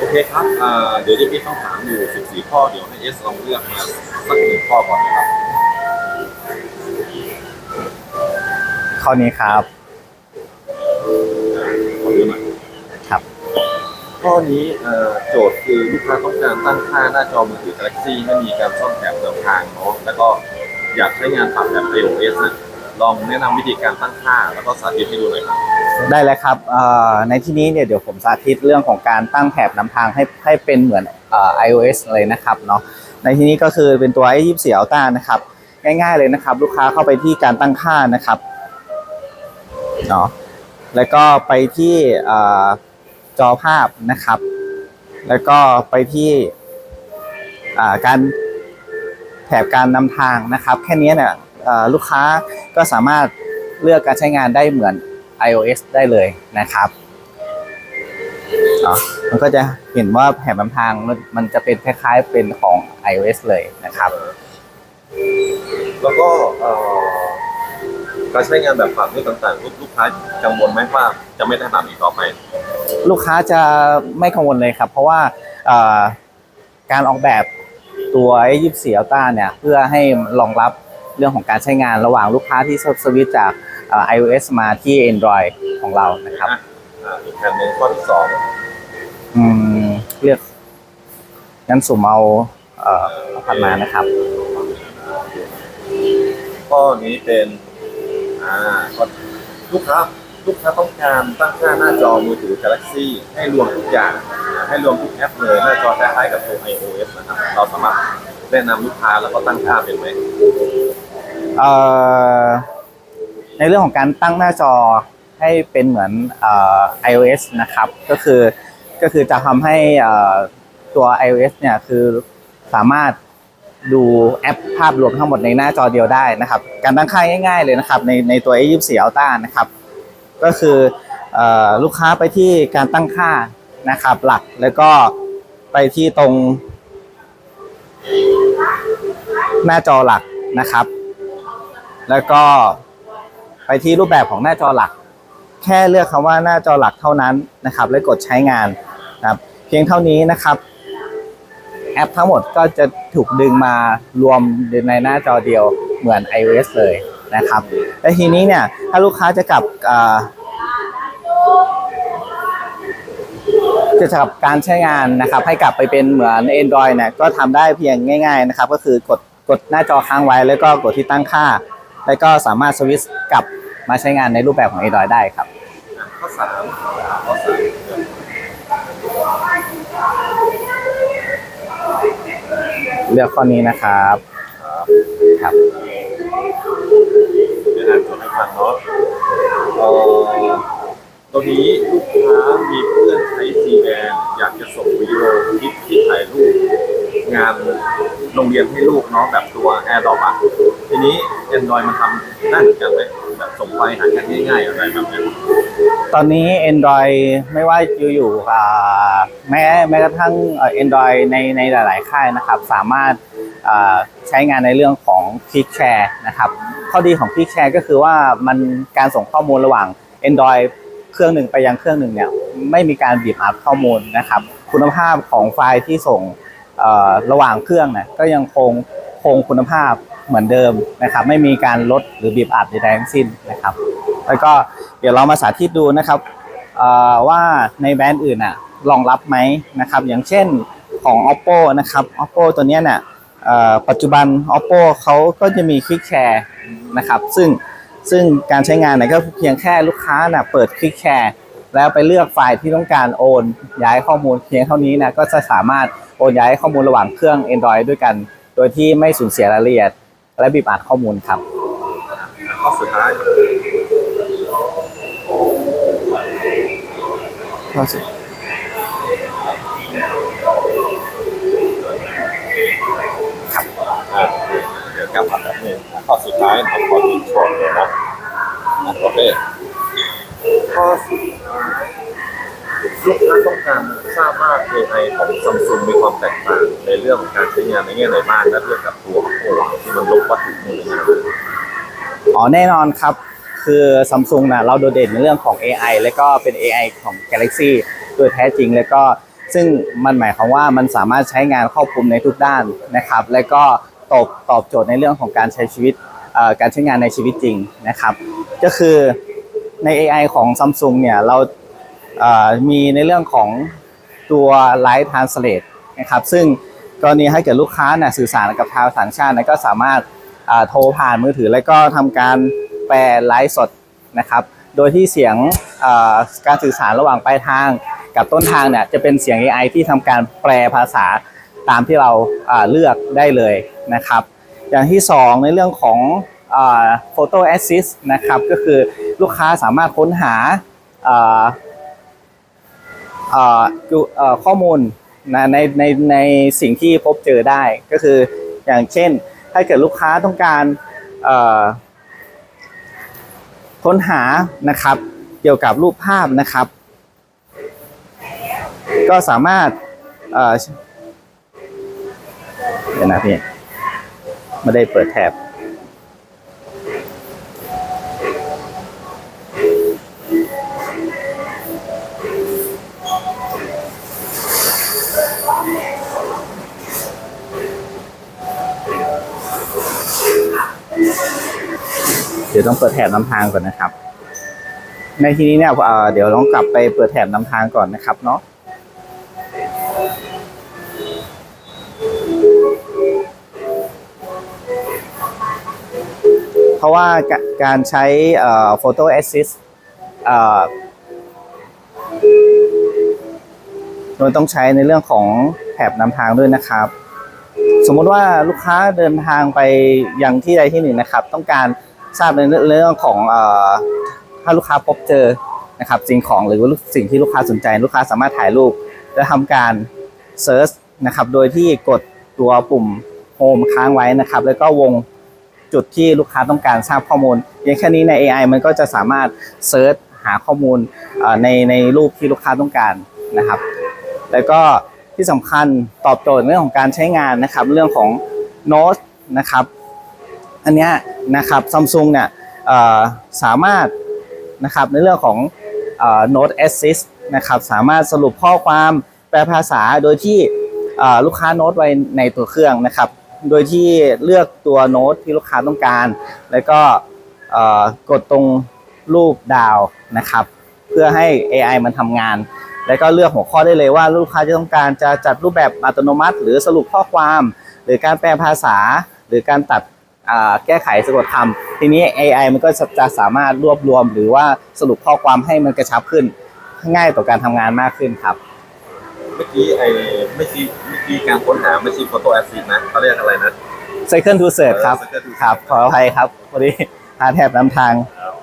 โอเคครับอ่าเดี๋ยวจะมีคำถามอยู่ 14 ข้อ เดี๋ยวให้เอสลองเลือกมาสักหนึ่งข้อก่อนนะครับ ข้อนี้ครับ ขอดูหน่อยครับ ข้อนี้เอ่อโจทย์คือลูกค้าต้องการตั้งค่าหน้าจอมือถือ Galaxy ให้มีการซ่อมแถบเดิมทางเนาะ แล้วก็อยากใช้งานปรับแบบ iOS นะ ลองแนะนำวิธีการตั้งค่า แล้วก็สาธิตให้ดูหน่อยครับ ได้แล้วครับเอ่อในที่นี้เนี่ยเดี๋ยวผมสาธิตเรื่องของการตั้งแถบนำทางให้ให้เป็นเหมือนเอ่อ iOS เลยนะครับเนาะ ในที่นี้ก็คือเป็นตัว i24 Ultra นะครับ ง่ายๆเลยนะครับ ลูกค้าเข้าไปที่การตั้งค่านะครับเนาะ แล้วก็ไปที่เอ่อจอภาพนะครับ แล้วก็ไปที่อ่าการแถบการนำทางนะครับ แค่นี้เนี่ยเอ่อลูกค้า ก็สามารถเลือกการใช้งานได้เหมือน iOS ได้เลยนะครับเนาะมันก็จะเห็นว่าแผนนำทางมันมันจะเป็นคล้ายๆเป็นของ iOS เลยนะครับ แล้วก็เอ่อการใช้งานแบบฝากด้วยต่างๆลูกลูกค้ากังวลไหมว่าจะไม่ได้ถามอีกต่อไป ลูกค้าจะไม่กังวลเลยครับ เพราะว่าเอ่อการออกแบบตัว A24 Ultra เนี่ย เพื่อให้รองรับ เรื่องของการใช้งานระหว่างลูกค้าที่สวิตช์จากเอ่อ iOS มาที่ Android ของเรานะครับอ่าอีกแผ่นหนึ่งข้อที่สองอืมเลือกงั้นสุ่มเอาเอ่อเอาพันมานะครับ ข้อนี้เป็นอ่าข้อลูกค้าลูกค้าต้องการตั้งค่าหน้าจอมือถือ Galaxy ให้รวมทุกอย่างอ่าให้รวมทุกแอปเลยหน้าจอคล้ายๆกับตัว iOS นะครับ เราสามารถ แนะนำลูกค้าแล้วก็ตั้งค่าเป็นไหมเอ่อในเรื่องของการตั้งหน้าจอให้เป็นเหมือนเอ่อ iOS นะครับ ก็คือก็คือจะทำให้เอ่อตัว iOS เนี่ยคือสามารถดูแอปภาพรวมทั้งหมดในหน้าจอเดียวได้นะครับ การตั้งค่าง่ายๆเลยนะครับในในตัว A24 Ultra นะครับ ก็คือเอ่อลูกค้าไปที่การตั้งค่านะครับหลักแล้วก็ไปที่ตรง หน้าจอหลักนะครับ แล้วก็ไปที่รูปแบบของหน้าจอหลัก แค่เลือกคำว่าหน้าจอหลักเท่านั้นนะครับ แล้วกดใช้งานนะครับเพียงเท่านี้นะครับ แอปทั้งหมดก็จะถูกดึงมารวมในหน้าจอเดียวเหมือน iOS เลยนะครับและทีนี้เนี่ยถ้าลูกค้าจะกลับ อ่าจะกลับการใช้งานนะครับให้กลับไปเป็นเหมือน Android เนี่ยก็ทำได้เพียงง่าย ๆนะครับ ก็คือกดกดหน้าจอค้างไว้แล้วก็กดที่ตั้งค่า แล้วก็สามารถสวิตช์กลับมาใช้งานในรูปแบบของ Android ได้ครับข้อสามข้อสามเลือกข้อนี้นะครับครับเดี๋ยวอ่านโจทย์ให้ฟังเนาะ เอ่อตัวนี้ลูกค้ามีเพื่อนใช้ซีแบนอยากจะส่งวิดีโอคลิปที่ถ่ายรูปงานโรงเรียนให้ลูกเนาะแบบตัว AirDrop อะทีนี้ Android มันทำได้เหมือนกันไหมแบบส่งไปหากันง่ายๆอะไรแบบนี้ตอนนี้ Android ไม่ว่าอยู่ๆอ่าแม้แม้กระทั่งเอ่อ Android ในในหลาย ๆ ค่ายนะครับ สามารถอ่าใช้งานในเรื่องของ Click Share นะครับ ข้อดีของ Click Share ก็คือว่ามันการส่งข้อมูลระหว่าง Android เครื่องหนึ่งไปยังเครื่องหนึ่งเนี่ยไม่มีการบีบอัดข้อมูลนะครับ คุณภาพของไฟล์ที่ส่งระหว่างเครื่องเนี่ยก็ยังคงคงคุณภาพเหมือนเดิมนะครับ ไม่มีการลดหรือบีบอัดใดๆทั้งสิ้นนะครับ แล้วก็เดี๋ยวเรามาสาธิตดูนะครับว่าในแบรนด์อื่นอะรองรับไหมนะครับ อย่างเช่นของ oppo นะครับ oppo ตัวเนี้ยเนี่ยปัจจุบัน oppo เขาก็จะมี quick share นะครับ ซึ่ง ซึ่งการใช้งานเนี่ยก็เพียงแค่ลูกค้าน่ะเปิด quick share แล้วไปเลือกไฟล์ที่ต้องการโอน ย้ายข้อมูลเพียงเท่านี้นะก็จะสามารถโอนย้ายข้อมูลระหว่างเครื่อง Android ด้วยกัน โดยที่ไม่สูญเสียรายละเอียด และบีบอัดข้อมูลครับข้อสุดท้ายอะ กลับมาแป๊บนึงข้อสุดท้ายผมขอดูโชว์เลยนะอะโอเคข้อสุดท้ายลูกค้าต้องการทราบว่า AI ของซัมซุงมีความแตกต่างในเรื่องของการใช้งานในแง่ไหนบ้างและเทียบกับตัว Oppo ที่มันลบวัตถุมืองาอ๋อแน่นอนครับ คือซัมซุงนะเราโดดเด่นในเรื่องของ AI แล้วก็เป็น AI ของ Galaxy โดยแท้จริงแล้วก็ซึ่งมันหมายความว่ามันสามารถใช้งานครอบคลุมในทุกด้านนะครับ และก็ ตอบตอบโจทย์ในเรื่องของการใช้ชีวิตการใช้งานในชีวิตจริงนะครับ ก็คือใน AI ของ Samsung เนี่ยเรามีในเรื่องของตัว Live Translate นะครับซึ่งกรณีให้เกิดลูกค้านะสื่อสารกับชาวต่างชาตินะก็สามารถโทรผ่านมือถือ แล้วก็ทำการแปลไลฟ์สดนะครับโดยที่เสียงการสื่อสารระหว่างปลายทางกับต้นทางเนี่ยจะเป็นเสียง AI ที่ทำการแปลภาษาตามที่เราเลือกได้เลย นะครับ อย่างที่ 2 ในเรื่องของอ่า Photo Assist นะครับก็คือลูกค้าสามารถค้นหาอ่าาข้อมูลนะในในในสิ่งที่พบเจอได้ก็คืออย่างเช่น ถ้าเกิดลูกค้าต้องการค้นหานะครับ เกี่ยวกับรูปภาพนะครับ ก็สามารถเดี๋ยวนะพี่ ไม่ได้เปิดแท็บเดี๋ยวต้องเปิดแถบนำทางก่อนนะครับ ในที่นี้เนี่ยเอ่อเดี๋ยวต้องกลับไปเปิดแถบนำทางก่อนนะครับเนาะ เพราะว่าการใช้เอ่อ Photo Assist เอ่อมันต้องใช้ในเรื่องของแถบนำทางด้วยนะครับ สมมติว่าลูกค้าเดินทางไปยังที่ใดที่หนึ่งนะครับ ต้องการทราบในเรื่องของอถ้าลูกค้าพบเจอนะครับสิ่งของหรือว่าสิ่งที่ลูกค้าสนใจ ลูกค้าสามารถถ่ายรูป และทำการเซิร์ชนะครับ โดยที่กดตัวปุ่มโฮมค้างไว้นะครับ แล้วก็วง จุดที่ลูกค้าต้องการทราบข้อมูลเพียงแค่นี้ใน AI มันก็จะสามารถเซิร์ชหาข้อมูลในในรูปที่ลูกค้าต้องการนะครับ แล้วก็ที่สำคัญตอบโจทย์เรื่องของการใช้งานนะครับ เรื่องของโน้ตนะครับ อันนี้นะครับซัมซุงเนี่ยสามารถนะครับในเรื่องของโน้ตแอสซิสนะครับสามารถสรุปข้อความแปลภาษาโดยที่ลูกค้าโน้ตไว้ในตัวเครื่องนะครับ โดยที่เลือกตัวโน้ตที่ลูกค้าต้องการ แล้วก็กดตรงรูปดาวนะครับ เพื่อให้ AI มันทำงาน แล้วก็เลือกหัวข้อได้เลยว่าลูกค้าจะต้องการจะจัดรูปแบบอัตโนมัติ หรือสรุปข้อความ หรือการแปลภาษา หรือการตัดแก้ไขสะกดคำทีนี้ AI มันก็จะสามารถรวบรวม หรือว่าสรุปข้อความให้มันกระชับขึ้น ง่ายต่อการทำงานมากขึ้นครับ มื่อกี้ไอ้เมื่อกี้เมื่อกี้การค้นหาไม่ใช่โฟโต้แอสซิสนะเขาเรียกอะไรนะ Cycle to Search ครับ Cycle to Search ครับ ขออภัยครับพอดีหาแถบนำทางครับ